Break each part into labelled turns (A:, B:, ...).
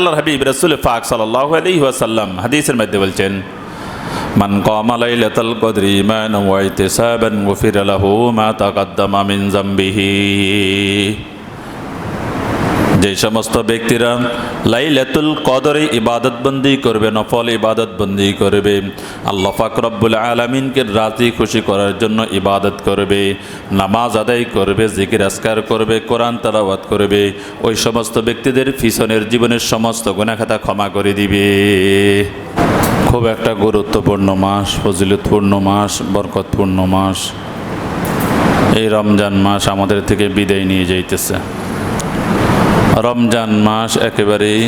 A: আল্লাহর হাবিব রাসূল ফাক সাল্লাহ আলাইহি ওয়াসাল্লাম হাদিসের মধ্যে বলছেন, মান কামা লাইলাতাল কদরি ঈমানান ওয়া ইহতিসাবান গুফিরা লাহু মা তাকাদ্দামা মিন যে সমস্ত ব্যক্তিরা লাইলাতুল কদরে ইবাদতবন্দি করবে, নফল ইবাদতবন্দি করবে, আল্লাহ পাক রব্বুল আলমিনকে রাজি খুশি করার জন্য ইবাদত করবে, নামাজ আদায় করবে, জিকির আসকার করবে, কোরআন তালাবাত করবে, ওই সমস্ত ব্যক্তিদের পিছনের জীবনের সমস্ত গুণাখাতা ক্ষমা করে দিবে। খুব একটা গুরুত্বপূর্ণ মাস, ফজিলতপূর্ণ মাস, বরকতপূর্ণ মাস। এই রমজান মাস আমাদের থেকে বিদায় নিয়ে যাইতেছে। রমজান মাস একেবারেই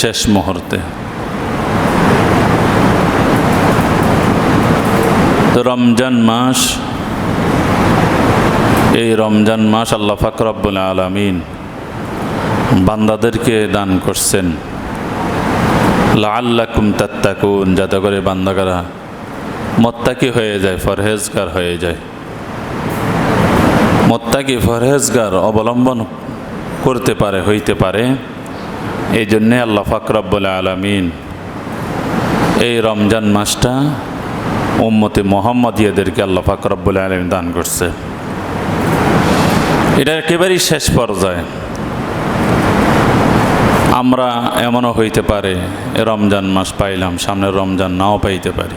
A: শেষ মুহূর্তে। তো রমজান মাস, এই রমজান মাস আল্লাহ ফাকরাবুল আলমিন বান্দাদেরকে দান করছেন। লাল্লাকুম তাত্তাকুন, যাতে করে বান্দাগারা মোত্তাকি হয়ে যায় ফরহেজগার হয়ে যায়। মোত্তাকি ফরহেজগার অবলম্বন করতে পারে, হইতে পারে। এই জন্যে আল্লাহ ফাকরাবুল আলমিন এই রমজান মাসটা উম্মতে মোহাম্মদিয়াদেরকে আল্লাহ ফাকরাবুল আলমিন দান করছে। এটা একেবারেই শেষ পর্যায়ে। আমরা এমনও হইতে পারে রমজান মাস পাইলাম সামনে রমজান নাও পাইতে পারি।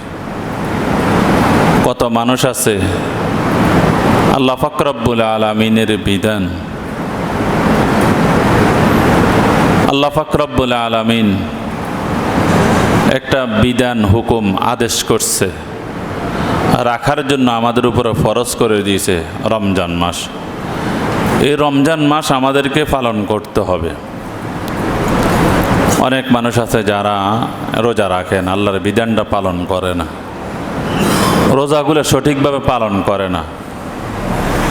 A: কত মানুষ আছে, আল্লাহ ফাকরাবুল আলমিনের বিধান আল্লাহ ফাকরাবুল আলমিন একটা বিধান, হুকুম, আদেশ করছে। রাখার জন্য আমাদের উপরে ফরজ করে দিয়েছে রমজান মাস। এই রমজান মাস আমাদেরকে পালন করতে হবে। অনেক মানুষ আছে যারা রোজা রাখেন, আল্লাহর বিধানটা পালন করে না। রোজাগুলো সঠিকভাবে পালন করে না।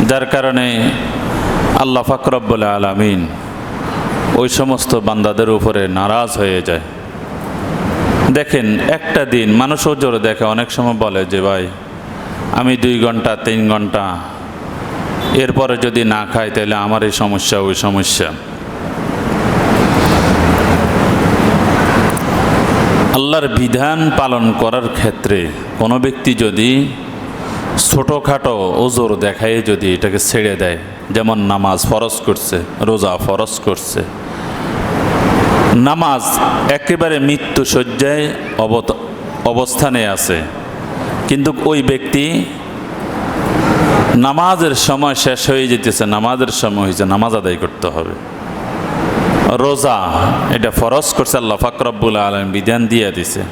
A: যার কারণে আল্লাহ ফাকরব্বুল আলমিন ওই সমস্ত বান্দাদের উপরে নারাজ হয়ে যায়। দেখেন, একটা দিন মানুষও জোরে দেখে, অনেক সময় বলে যে, ভাই, আমি দুই ঘণ্টা, তিন ঘণ্টা, এরপরে যদি না খাই, তাহলে আমার এই সমস্যা, ওই সমস্যা। আল্লাহর বিধান পালন করার ক্ষেত্রে কোনো ব্যক্তি যদি ছোটোখাটো ওজোর দেখায় যদি এটাকে ছেড়ে দেয়, যেমন নামাজ ফরজ করছে, রোজা ফরজ করছে নামাজ একেবারে মৃত্যু শয্যায় অবত অবস্থানে আছে। কিন্তু ওই ব্যক্তি নামাজের সময় শেষ হয়ে যেতেছে, নামাজের সময় হয়েছে, নামাজ আদায় করতে হবে। রোজা, এটা ফরজ করছে আল্লাহ ফাকরাবুল আলম বিধান দিয়ে দিছে।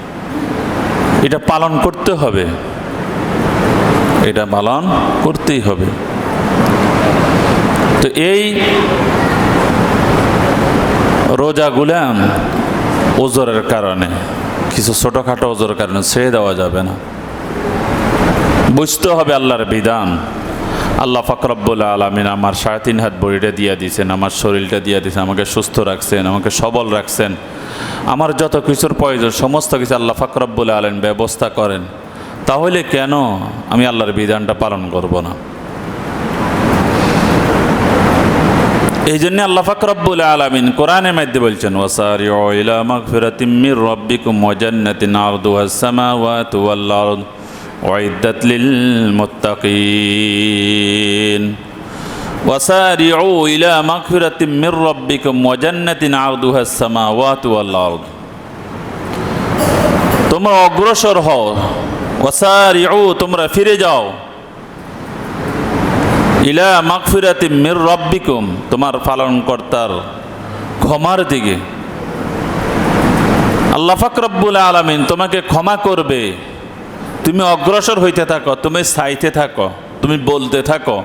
A: এটা পালন করতে হবে। এটা পালন করতেই হবে। তো এই রোজাগুলা ওজোরের কারণে, কিছু ছোটোখাটো ওজোরের কারণে ছেড়ে দেওয়া যাবে না। বুঝতে হবে আল্লাহর বিধান। আল্লাহ ফাকরাবুল আলমিন আমার সাড়ে তিন হাত বড়িটা দিয়ে দিয়েছেন আমার শরীরটা দিয়ে দিয়েছেন আমাকে সুস্থ রাখছেন, আমাকে সবল রাখছেন। আমার যত কিছুর প্রয়োজন, সমস্ত কিছু আল্লাহ ফাকরাবুল আলম ব্যবস্থা করেন। তাহলে কেন আমি আল্লাহর বিধানটা পালন করব না? এই জন্য আল্লাহ ফাকরাবুল আলমিন কোরআনের মধ্যে বলছেন ওয়াসারি ইলা মাগফিরাতিম মির রাব্বিকুম ওয়া জান্নাতিন আরদুহাস সামাওয়াতু ওয়াল আরদ উইদ্দাত লিল মুত্তাকিন وسارعوا إلى مغفرة من ربكم وجنة عرضها السماوات والأرض তোমরা অগ্রসর হও ওয়াসারিউ তোমরা ফিরে যাও ইলা মাগফিরাতি মির রব্বিকুম, তোমার পালনকর্তার ক্ষমার দিকে। আল্লাহ ফাকরাব্বুল আলামিন তোমাকে ক্ষমা করবে। তুমি অগ্রসর হইতে থাকো, তুমি সাইতে থাকো, তুমি বলতে থাকো।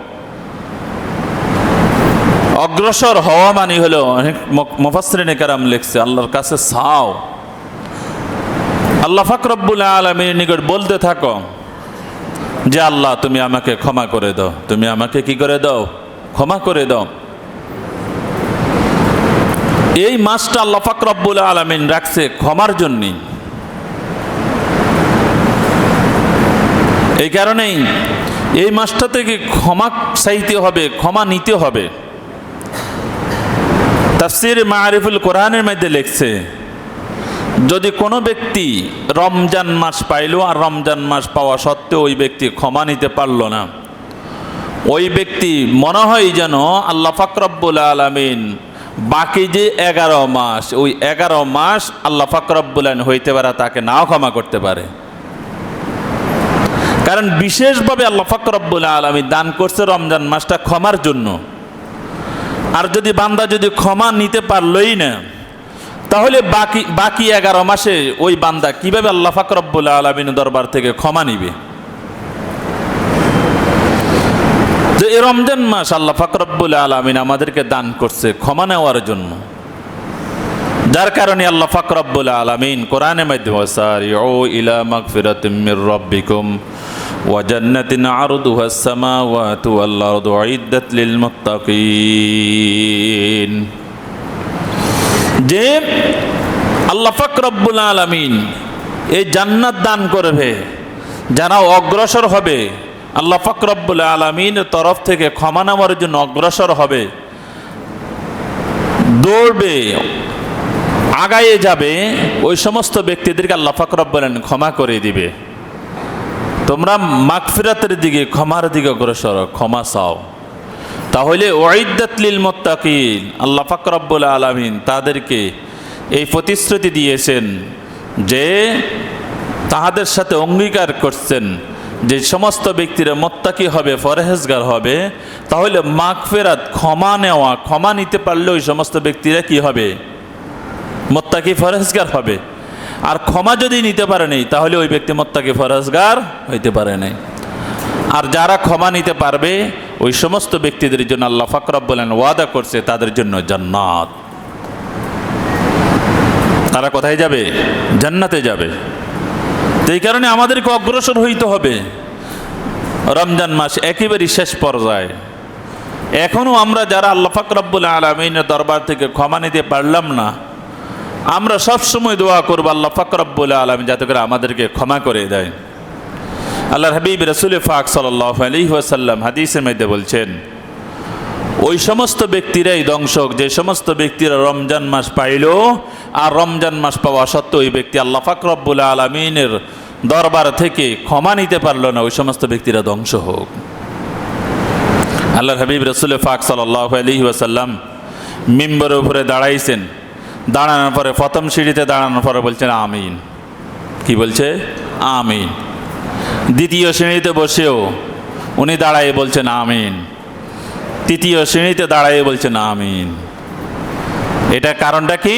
A: অগ্রসর হওয়া মানে হলো, অনেক মুফাসরিনে কারাম লিখছে, আল্লাহর কাছে চাও। আল্লাহ ফাকরব্বুল আলমীর নিকট বলতে থাকো। যে আল্লাহ, তুমি আমাকে ক্ষমা করে দাও। তুমি আমাকে কি করে দাও? ক্ষমা করে দাও। এই মাসটা আল্লাহ ফাকরব্বুল আলমিন রাখছে ক্ষমার জন্যই। এই কারণেই এই মাসটা থেকে ক্ষমা চাইতে হবে, ক্ষমা নিতে হবে। তাফসির মারিফুল কোরআনের মধ্যে লিখছে যদি কোনো ব্যক্তি রমজান মাস পাইল আর রমজান মাস পাওয়া সত্ত্বেও ওই ব্যক্তি ক্ষমা নিতে পারল না, ওই ব্যক্তি মনে হয় যেন আল্লাহ ফাকরব্বুল আলমিন বাকি যে এগারো মাস, ওই এগারো মাস আল্লাহ ফাকরব্বুল আলমিন হইতে পারে তাকে নাও ক্ষমা করতে পারে। কারণ বিশেষভাবে আল্লাহ ফাকরব্বুল আলমী দান করছে রমজান মাসটা ক্ষমার জন্য। আর যদি বান্দা যদি ক্ষমা নিতে পারলই না তাহলে বাকি বাকি এগারো মাসে ওই বান্দা কীভাবে আল্লাহ ফাকরব্বুল আলমিন দরবার থেকে ক্ষমা নিবে? যে এই রমজান মাস আল্লাহ ফাকরব্বুল আলমিন আমাদেরকে দান করছে ক্ষমা নেওয়ার জন্য। যার কারণে আল্লাহ ফাকরব্বুল আলমিন কোরআনে মাধ্যমে ও লিল মুত্তাকিন। যে আল্লাহ ফাকরব্বুল আলমিন এই জান্নাত দান করবে, যারা অগ্রসর হবে, আল্লাহ ফাকরব্বুল আলমিনের তরফ থেকে ক্ষমা নেওয়ার জন্য অগ্রসর হবে, দৌড়বে, আগায়ে যাবে, ওই সমস্ত ব্যক্তিদেরকে আল্লাহ ফাকরব্বুল আলমিন ক্ষমা করে দিবে। তোমরা মাগফিরাতের দিকে, ক্ষমার দিকে অগ্রসর, ক্ষমা চাও। তাহলে ওয়াইদাতলিল মোত্তাকিন, আল্লাহ ফাকরব্বুল আলমিন তাদেরকে এই প্রতিশ্রুতি দিয়েছেন যে তাহাদের সাথে অঙ্গীকার করছেন যে সমস্ত ব্যক্তিরা মোত্তাকি হবে ফরেহেজগার হবে, তাহলে মাগফেরাত ক্ষমা নেওয়া, ক্ষমা নিতে পারলে ওই সমস্ত ব্যক্তিরা কি হবে? মোত্তাকি ফরেজগার হবে। আর ক্ষমা যদি নিতে পারে নাই, তাহলে ওই ব্যক্তি মোত্তাকি ফরেজগার হইতে পারে নাই। আর যারা ক্ষমা নিতে পারবে ওই সমস্ত ব্যক্তিদের জন্য আল্লাহ ফাকরাব বলেন ওয়াদা করছে, তাদের জন্য জান্নাত। তারা কোথায় যাবে? জান্নাতে যাবে। এই কারণে আমাদেরকে অগ্রসর হইতে হবে। রমজান মাস একেবারেই শেষ পর্যায়ে। এখনও আমরা যারা আল্লাহ ফাকরাবুল আলমিনের দরবার থেকে ক্ষমা নিতে পারলাম না, আমরা সবসময় দোয়া করব আল্লাহ ফাকরাবুল আলম যাতে করে আমাদেরকে ক্ষমা করে দেয়। আল্লাহ হাবিব রসুল ফাক সাল্লাহ আলী ওয়াসাল্লাম হাদিসের মধ্যে বলছেন, ওই সমস্ত ব্যক্তিরাই দংশক যে সমস্ত ব্যক্তিরা রমজান মাস পাইল আর রমজান মাস পাওয়া সত্ত্বেও ওই ব্যক্তি আল্লাহ ফাকরব্বুল আলমিনের দরবার থেকে ক্ষমা নিতে পারল না, ওই সমস্ত ব্যক্তিরা ধ্বংস হোক। আল্লাহ হাবিব রসুল ফাক সাল্লাহ আলী ওয়াসাল্লাম মিম্বরের উপরে দাঁড়াইছেন। দাঁড়ানোর পরে প্রথম সিঁড়িতে দাঁড়ানোর পরে বলছেন, আমিন। কি বলছে? আমিন। দ্বিতীয় শ্রেণীতে বসেও উনি দাঁড়ায় বলছেন, আমিন। তৃতীয় শ্রেণীতে দাঁড়ায় বলছেন, আমিন। এটা কারণটা কি?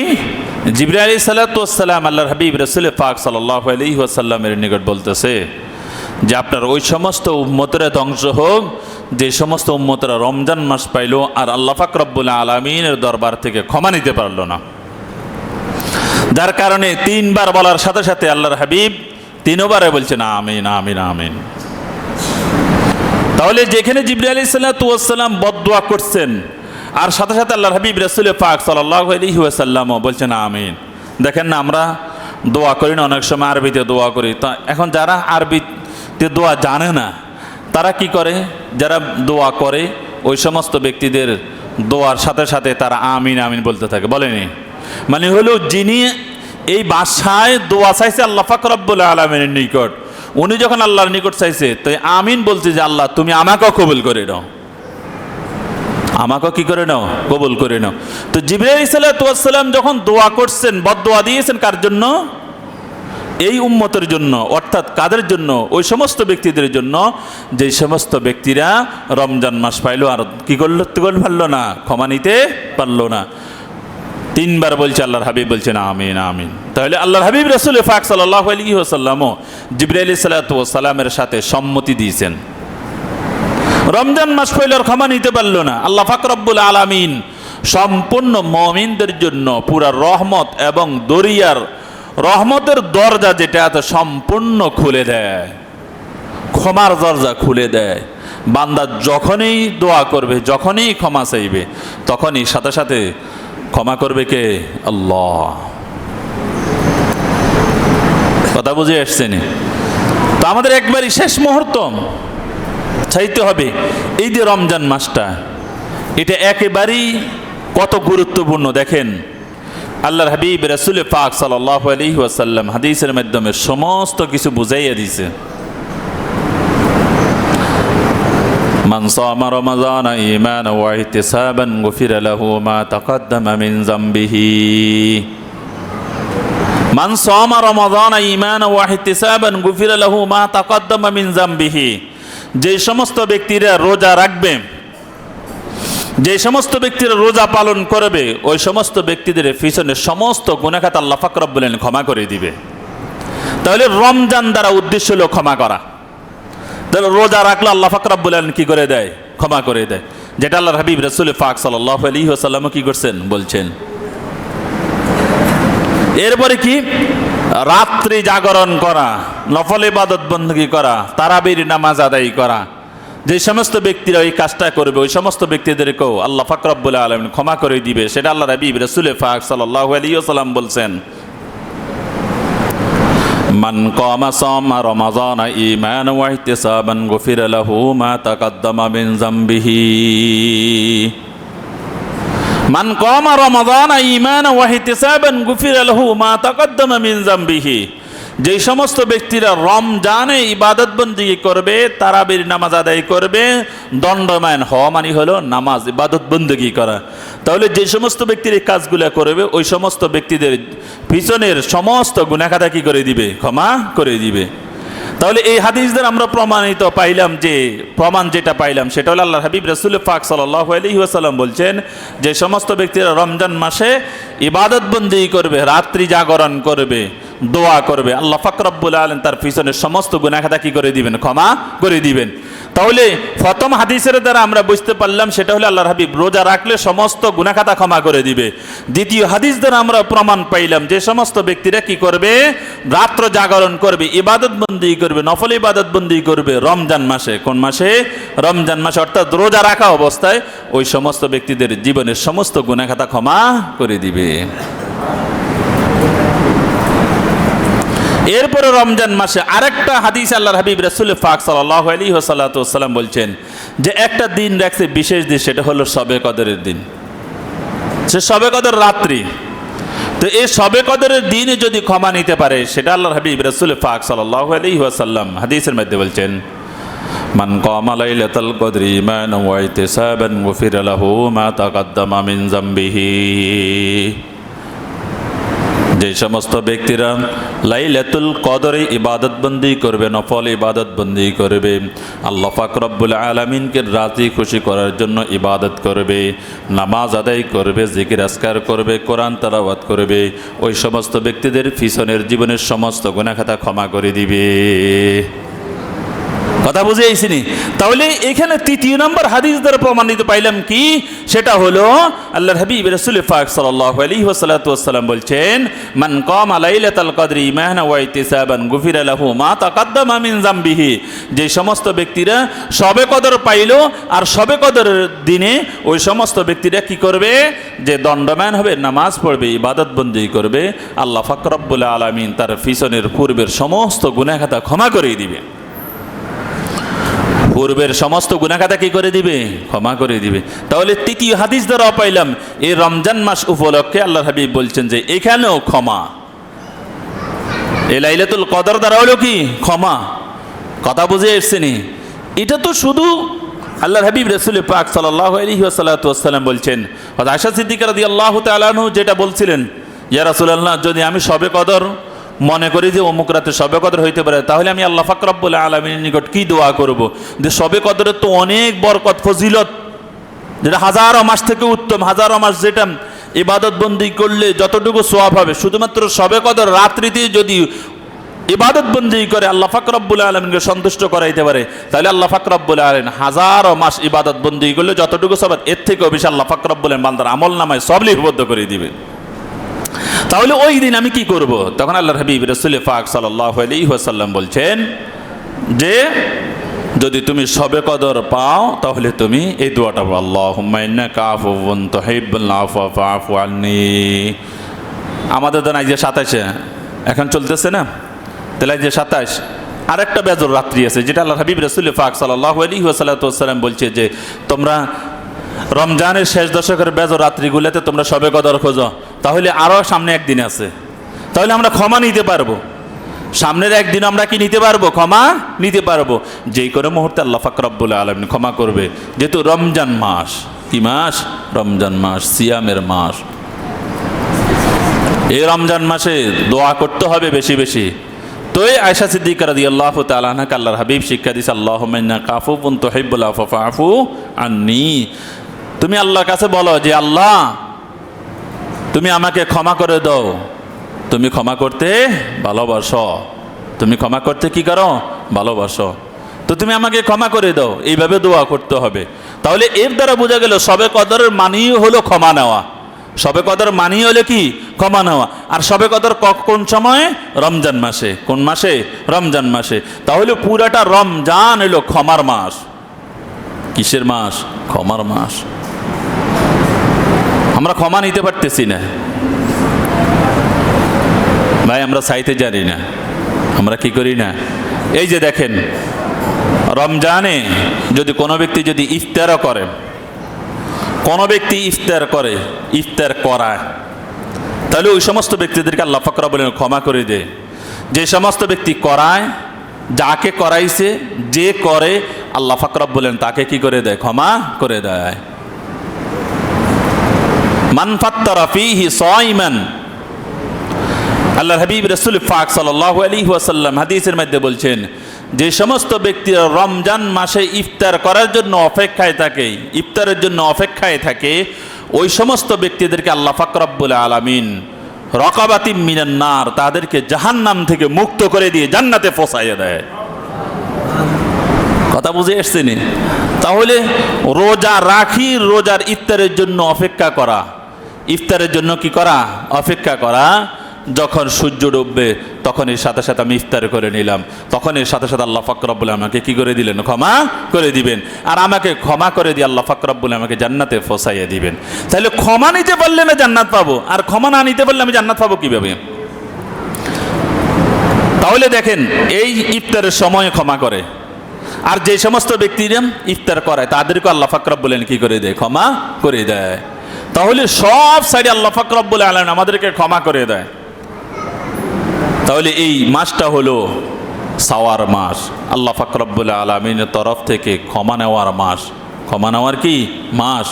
A: জিবরি আলী সাল্লাতাম আল্লাহ হাবিব রসুল পাক সাল্লাহ আলী নিকট বলতেছে যে, আপনার ওই সমস্ত উম্মতরা ধ্বংস হোক, যে সমস্ত উম্মতরা রমজান মাস পাইল আর আল্লাহ ফাকরব্বুল আলমিনের দরবার থেকে ক্ষমা নিতে পারল না। যার কারণে তিনবার বলার সাথে সাথে আল্লাহর হাবিব তিনবারে বলছেন, আমিন আমিন আমিন। তাহলে যেখানে জিবরি আলী সাল্লাতাম বদোয়া করছেন, আর সাথে সাথে আল্লাহ হাবিব রসুল পাক সাল্লাহ বলছেন, আমিন। দেখেন না, আমরা দোয়া করি না, অনেক সময় আরবিতে দোয়া করি। তা এখন যারা আরবিতে দোয়া জানে না, তারা কি করে? যারা দোয়া করে, ওই সমস্ত ব্যক্তিদের দোয়ার সাথে সাথে তারা আমিন আমিন বলতে থাকে। বলেনি? মানে হলো যিনি এই বাসায় দোয়া চাইছে আল্লাহ ফাকরাবুল আলমিনের নিকট। উনি যখন আল্লাহর নিকট চাইছে, তো আমিন বলছে যে, আল্লাহ, তুমি আমাকেও কবুল করে নাও। আমাকেও কি করে নাও? কবুল করে নাও। তো সাল্লাম যখন দোয়া করছেন বদ দোয়া দিয়েছেন কার জন্য? এই উম্মতের জন্য, অর্থাৎ কাদের জন্য? ওই সমস্ত ব্যক্তিদের জন্য। যে সমস্ত ব্যক্তিরা রমজান মাস পাইলো আর কি করল? করল? পারল না। ক্ষমা নিতে পারল না। তিনবার বলছে, আল্লাহর হাবিব বলছেন, আমিন আমিন। তাহলে আল্লাহর হাবিব রসুল ফাক সাল্লাহ আলী ওসাল্লামও জিবরাইল সালাতামের সাথে সম্মতি দিয়েছেন। রমজান মাস পয়লার ক্ষমা নিতে পারল না। আল্লাহ ফাকরব্বুল আলামিন সম্পূর্ণ মমিনদের জন্য পুরা রহমত এবং দরিয়ার রহমতের দরজা যেটা আছে সম্পূর্ণ খুলে দেয়। ক্ষমার দরজা খুলে দেয়। বান্দা যখনই দোয়া করবে, যখনই ক্ষমা চাইবে, তখনই সাথে সাথে ক্ষমা করবে কে? আল্লাহ। কথা বুঝে এসছেন তো আমাদের একবারই শেষ মুহূর্ত চাইতে হবে এই যে রমজান মাসটা, এটা একেবারেই কত গুরুত্বপূর্ণ। দেখেন, আল্লাহর হাবিব রসুল পাক সাল্লাহ আলী ওয়াসাল্লাম হাদিসের মাধ্যমে সমস্ত কিছু বুঝাইয়া দিছে। من صام رمضان إيمانا واحتسابا غفر له ما تقدم من ذنبه من صام رمضان إيمانا واحتسابا غفر له ما تقدم من ذنبه যে সমস্ত ব্যক্তিরা রোজা রাখবে যে সমস্ত ব্যক্তিরা রোজা পালন করবে ওই সমস্ত ব্যক্তিদের পিছনে সমস্ত গুণাখাত আল্লাহ ফাকরব বলেন ক্ষমা করে দিবে তাহলে রমজান দ্বারা উদ্দেশ্য হলো ক্ষমা করা তাহলে রোজা রাখলে আল্লাহ ফাকরাব কি করে দেয়? ক্ষমা করে দেয়। যেটা আল্লাহ হাবিব রসুল ফাক সাল্লাহ আলী আসাল্লামও কি করছেন? বলছেন। এরপরে কি? রাত্রি জাগরণ করা, নফল ইবাদত বন্দী করা, তারাবির নামাজ আদায় করা। যে সমস্ত ব্যক্তিরা ওই কাজটা করবে, ওই সমস্ত ব্যক্তিদেরকেও আল্লাহ ফাকরাবুল আলম ক্ষমা করে দিবে। সেটা আল্লাহ রাবিব রসুল ফাক সাল্লাহ আলী সাল্লাম বলছেন। من قام صام رمضان إيمانا واحتسابا غفر له ما تقدم من ذنبه من قام رمضان إيمانا واحتسابا غفر له ما تقدم من ذنبه যে সমস্ত ব্যক্তিরা রমজানে ইবাদত বন্দি করবে, তারাবির নামাজ আদায় করবে, দণ্ডমায়ন হওয়া মানে হলো নামাজ ইবাদত বন্দি করা। তাহলে যে সমস্ত ব্যক্তির এই কাজগুলো করবে, ওই সমস্ত ব্যক্তিদের পিছনের সমস্ত গুণাখাতা কি করে দিবে? ক্ষমা করে দিবে। তাহলে এই হাদিসদের আমরা প্রমাণিত পাইলাম যে, প্রমাণ যেটা পাইলাম সেটা হলো আল্লাহ হাবিব রসুল ফাক সাল্লাহ আলী ওয়াসাল্লাম বলছেন যে, সমস্ত ব্যক্তিরা রমজান মাসে ইবাদত বন্দি করবে, রাত্রি জাগরণ করবে, দোয়া করবে। আল্লাহ ফাকরাবুল আলম তার পিছনে সমস্ত গুনাখাতা কি করে দিবেন? ক্ষমা করে দিবেন। তাহলে প্রথম হাদিসের দ্বারা আমরা বুঝতে পারলাম সেটা হলো আল্লাহর হাবিব, রোজা রাখলে সমস্ত গুণাখাতা ক্ষমা করে দিবে। দ্বিতীয় হাদিস দ্বারা আমরা প্রমাণ পাইলাম যে সমস্ত ব্যক্তিরা কি করবে? রাত্র জাগরণ করবে, ইবাদত বন্দি করবে, নফল ইবাদত বন্দি করবে রমজান মাসে। কোন মাসে? রমজান মাসে, অর্থাৎ রোজা রাখা অবস্থায় ওই সমস্ত ব্যক্তিদের জীবনের সমস্ত গুণাখাতা ক্ষমা করে দিবে। এরপরে রমজান মাসে আরেকটা হাদিস আল্লাহ হাবিব রাসুল ফাক সাল্লাহ আলী সাল্লাম বলছেন যে একটা দিন রাখছে বিশেষ দিন, সেটা হলো সবে কদরের দিন। সে সবে কদর রাত্রি। তো এই সবে কদরের দিনে যদি ক্ষমা নিতে পারে, সেটা আল্লাহ হাবিব রাসুল ফাক সাল্লাহ আলী সাল্লাম হাদিসের মধ্যে বলছেন, মান কমা লাইলাতাল কদরি ইমানান ওয়া ইতিসাবান মা তাকাদ্দামা মিন যে সমস্ত ব্যক্তিরা লাইলাতুল কদরে ইবাদত বন্দি করবে, নফল ইবাদত বন্দি করবে, আল্লাহ ফাকরবুল আলমিনকে রাজি খুশি করার জন্য ইবাদত করবে, নামাজ আদায় করবে, জিকির আসকার করবে, কোরআন তালাবাদ করবে, ওই সমস্ত ব্যক্তিদের পিছনের জীবনের সমস্ত গুণাখাতা ক্ষমা করে দিবে। কথা বুঝে আইসিনি তাহলে এখানে তৃতীয় নম্বর হাদিস দ্বারা প্রমাণিত পাইলাম কি? সেটা হলো আল্লাহর হাবিব রাসূল পাক সাল্লাল্লাহু আলাইহি ওয়াসাল্লাম বলছেন, মান কামা লাইলাতাল কদরি ইমানা ওয়া ইতিসাবান গুফিরা লাহু মা তাকাদ্দামা মিন যামবিহি যে সমস্ত ব্যক্তিরা সবে কদর পাইলো আর সবে কদরের দিনে ওই সমস্ত ব্যক্তিরা কি করবে? যে দণ্ডমান হবে, নামাজ পড়বে, ইবাদত বন্দী করবে, আল্লাহ ফাকরাব্বুল আলামিন তার পিছনের পূর্বের সমস্ত গুনাহখাতা ক্ষমা করে দিবে। পূর্বের সমস্ত গুণাখাতা কি করে দিবে? ক্ষমা করে দিবে। তাহলে তৃতীয় হাদিস দ্বারা পাইলাম এই রমজান মাস উপলক্ষে আল্লাহ হাবিব বলছেন যে, এখানেও ক্ষমা। এ লাইলাতুল কদর দ্বারা হলো কি? ক্ষমা। কথা বুঝে এসছেনি এটা তো শুধু আল্লাহর হাবিব রসুল পাক সাল্লাহ বলছেন। আশা সিদ্দিকার দি আল্লাহ তালু যেটা বলছিলেন, ইয়া রাসুলাল্লাহ, যদি আমি সবে কদর মনে করি যে অমুক রাতে সবে কদর হইতে পারে। তাহলে আমি আল্লাহ ফাকরাবুল আলমীর নিকট কি দোয়া করব? যে সবে কদরের তো অনেক বরকত, ফজিলত, যেটা হাজারো মাস থেকে উত্তম, হাজারো মাস যেটা ইবাদত বন্দি করলে যতটুকু সোয়াব হবে। শুধুমাত্র সবে কদর রাত্রিতে যদি ইবাদত বন্দি করে আল্লাহ ফাকরাবুল আলমকে সন্তুষ্ট করাইতে পারে, তাহলে আল্লাহ ফাকরাবুল আলম হাজারো মাস ইবাদত বন্দি করলে যতটুকু সব এর থেকেও বেশি আল্লাহ ফাকরাবুল বান্দার আমল নামায় সব লিপিবদ্ধ করে দিবে। তাহলে ওই দিন আমি কি করব? তখন আল্লাহ হাবিব রসুল ফাক সাল্লাহ আলী বলছেন যে, যদি তুমি সবে কদর পাও, তাহলে তুমি এই দোয়াটা বলো আল্লাহ হুম্মাইন্না কাফুন তহিবুল্লাফু আলনি আমাদের তো নাই যে সাতাশে, এখন চলতেছে না? তাহলে যে সাতাশ, আরেকটা বেজর রাত্রি আছে, যেটা আল্লাহ হাবিব রসুল ফাক সাল্লাহ আলী বলছে যে, তোমরা রমজানের শেষ দশকের বেজর রাত্রিগুলোতে তোমরা সবে কদর খোঁজো। তাহলে আরও সামনে একদিন আছে। তাহলে আমরা ক্ষমা নিতে পারব। সামনের একদিন আমরা কি নিতে পারব? ক্ষমা নিতে পারব। যেই করে মুহূর্তে আল্লাহ ফাকরাবুল আলমিন ক্ষমা করবে। যেহেতু রমজান মাস। কি মাস? রমজান মাস, সিয়ামের মাস। এই রমজান মাসে দোয়া করতে হবে বেশি বেশি। তো এই আয়সা সিদ্দিক রাদি আল্লাহ তালানাক আল্লাহর হাবিব শিক্ষা দিস আল্লাহ কাফু পুন তোহিবুল আফু আন্নি। তুমি আল্লাহর কাছে বলো যে, আল্লাহ তুমি আমাকে ক্ষমা করে দাও। তুমি ক্ষমা করতে ভালোবাসো। তুমি ক্ষমা করতে কি করো? ভালোবাসো। তো তুমি আমাকে ক্ষমা করে দাও। এইভাবে দোয়া করতে হবে। তাহলে এর দ্বারা বোঝা গেল, সবে কদরের মানেই হলো ক্ষমা নেওয়া। সবে কদর মানি হলে কি? ক্ষমা নেওয়া। আর সবে কদর কোন সময়ে? রমজান মাসে। কোন মাসে? রমজান মাসে। তাহলে পুরাটা রমজান এলো ক্ষমার মাস। কিসের মাস? ক্ষমার মাস। আমরা ক্ষমা নিতে পারতেছি না। ভাই, আমরা চাইতে জানি না। আমরা কি করি না? এই যে দেখেন, রমজানে যদি কোনো ব্যক্তি যদি ইফতারও করে, কোনো ব্যক্তি ইফতার করে, ইফতার করায় তাহলে ওই সমস্ত ব্যক্তিদেরকে আল্লাহ ফকরা বলেন ক্ষমা করে দে। যে সমস্ত ব্যক্তি করায়, যাকে করাইছে, যে করে, আল্লাহ ফকরব বলেন তাকে কি করে দেয়? ক্ষমা করে দেয়। সাইমান। আল্লাহ হাবিব রসুল ফাক সাল্লাহ আলী ওয়াসাল্লাম হাদিসের মধ্যে বলছেন, যে সমস্ত ব্যক্তিরা রমজান মাসে ইফতার করার জন্য অপেক্ষায় থাকে, ইফতারের জন্য অপেক্ষায় থাকে, ওই সমস্ত ব্যক্তিদেরকে আল্লাহ ফাকরাবুল আলামিন রকাবাতি মিনান্নার তাদেরকে জাহান্নাম থেকে মুক্ত করে দিয়ে জান্নাতে ফসাইয়ে দেয়। কথা বুঝে এসছেনি তাহলে রোজা রাখি, রোজার ইফতারের জন্য অপেক্ষা করা। ইফতারের জন্য কি করা? অপেক্ষা করা। যখন সূর্য ডুববে তখন এর সাথে সাথে আমি ইফতার করে নিলাম। তখন এর সাথে সাথে আল্লাহ ফাকরাবুল আমাকে কি করে দিলেন? ক্ষমা করে দিবেন। আর আমাকে ক্ষমা করে দিয়ে আল্লাহ ফাকরাবুল আমাকে জান্নাতে ফসাইয়ে দিবেন। তাহলে ক্ষমা নিতে পারলে আমি জান্নাত পাবো। আর ক্ষমা না নিতে পারলে আমি জান্নাত পাবো কীভাবে? তাহলে দেখেন, এই ইফতারের সময় ক্ষমা করে। আর যে সমস্ত ব্যক্তিরা ইফতার করে তাদেরকে আল্লাহ ফাকরাব বলেন কি করে দেয়? ক্ষমা করে দেয়। তাহলে সব সাইডে আল্লাহ ফাকরাব বলে আলেন আমাদেরকে ক্ষমা করে দেয়। তাহলে এই মাসটা হলো সাওয়ার মাস। আল্লাহ ফাকরাবুল আলমিনের তরফ থেকে ক্ষমা নেওয়ার মাস। ক্ষমা নেওয়ার কি? মাস।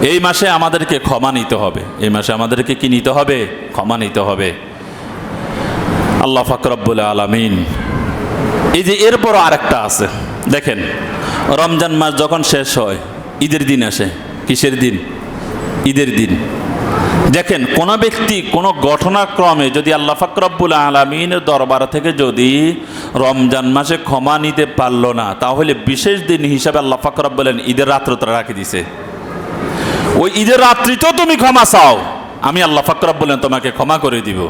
A: এই মাসে আমাদেরকে ক্ষমা নিতে হবে। এই মাসে আমাদেরকে কি নিতে হবে? ক্ষমা নিতে হবে। আল্লাহ ফাকরাবুল আলমিন। এই যে এরপরও আরেকটা আছে, দেখেন, রমজান মাস যখন শেষ হয়, ঈদের দিন আসে, কিসের দিন? ঈদের দিন। দেখেন, কোন ব্যক্তি কোনো ঘটনাক্রমে যদি আল্লাহ ফাকরাবুল আলমিনের দরবার থেকে যদি রমজান মাসে ক্ষমা নিতে পারল না, তাহলে বিশেষ দিন হিসাবে আল্লাহ ফাকরাব বলেন ঈদের রাত্রটা রাখি দিছে। ওই ঈদের রাত্রিতেও তুমি ক্ষমা চাও। আমি আল্লাহ ফাকরাব বলেন তোমাকে ক্ষমা করে দিব।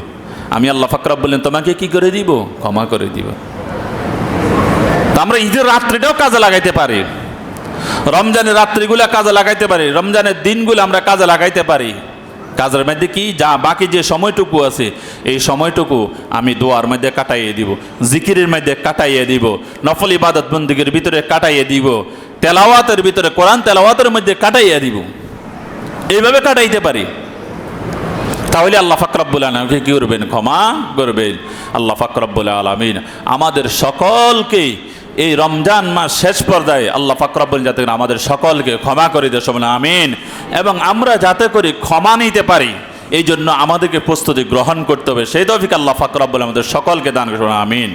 A: আমি আল্লাহ ফাকরাব বলেন তোমাকে কি করে দিব? ক্ষমা করে দিব। আমরা ঈদের রাত্রিটাও কাজে লাগাইতে পারি। রমজানের রাত্রিগুলো কাজে লাগাইতে পারি, রমজানের দিনগুলো আমরা কাজে লাগাইতে পারি। কাজের মধ্যে কি? যা, বাকি যে সময়টুকু আছে, এই সময়টুকু আমি দোয়ার মধ্যে কাটাইয়ে দিব, জিকিরের মধ্যে কাটাইয়ে দিব, নফল ইবাদত বন্দীগের ভিতরে কাটাইয়ে দিব, তেলাওয়াতের ভিতরে, কোরআন তেলাওয়াতের মধ্যে কাটাইয়ে দিব। এইভাবে কাটাইতে পারি। তাহলে আল্লাহ ফাকরাবুল আলমকে কি করবেন? ক্ষমা করবেন। আল্লাহ ফাকরাবুল আলমিন আমাদের সকলকে এই রমজান মাস শেষ পর্যায়ে আল্লাহ ফাকরাবুল যাতে আমাদের সকলকে ক্ষমা করে দেয় সবাই আমিন। এবং আমরা যাতে করে ক্ষমা নিতে পারি, এই জন্য আমাদেরকে প্রস্তুতি গ্রহণ করতে হবে। সেই দফিক আল্লাহ ফাকরাবুল আমাদের সকলকে দান করে আমিন।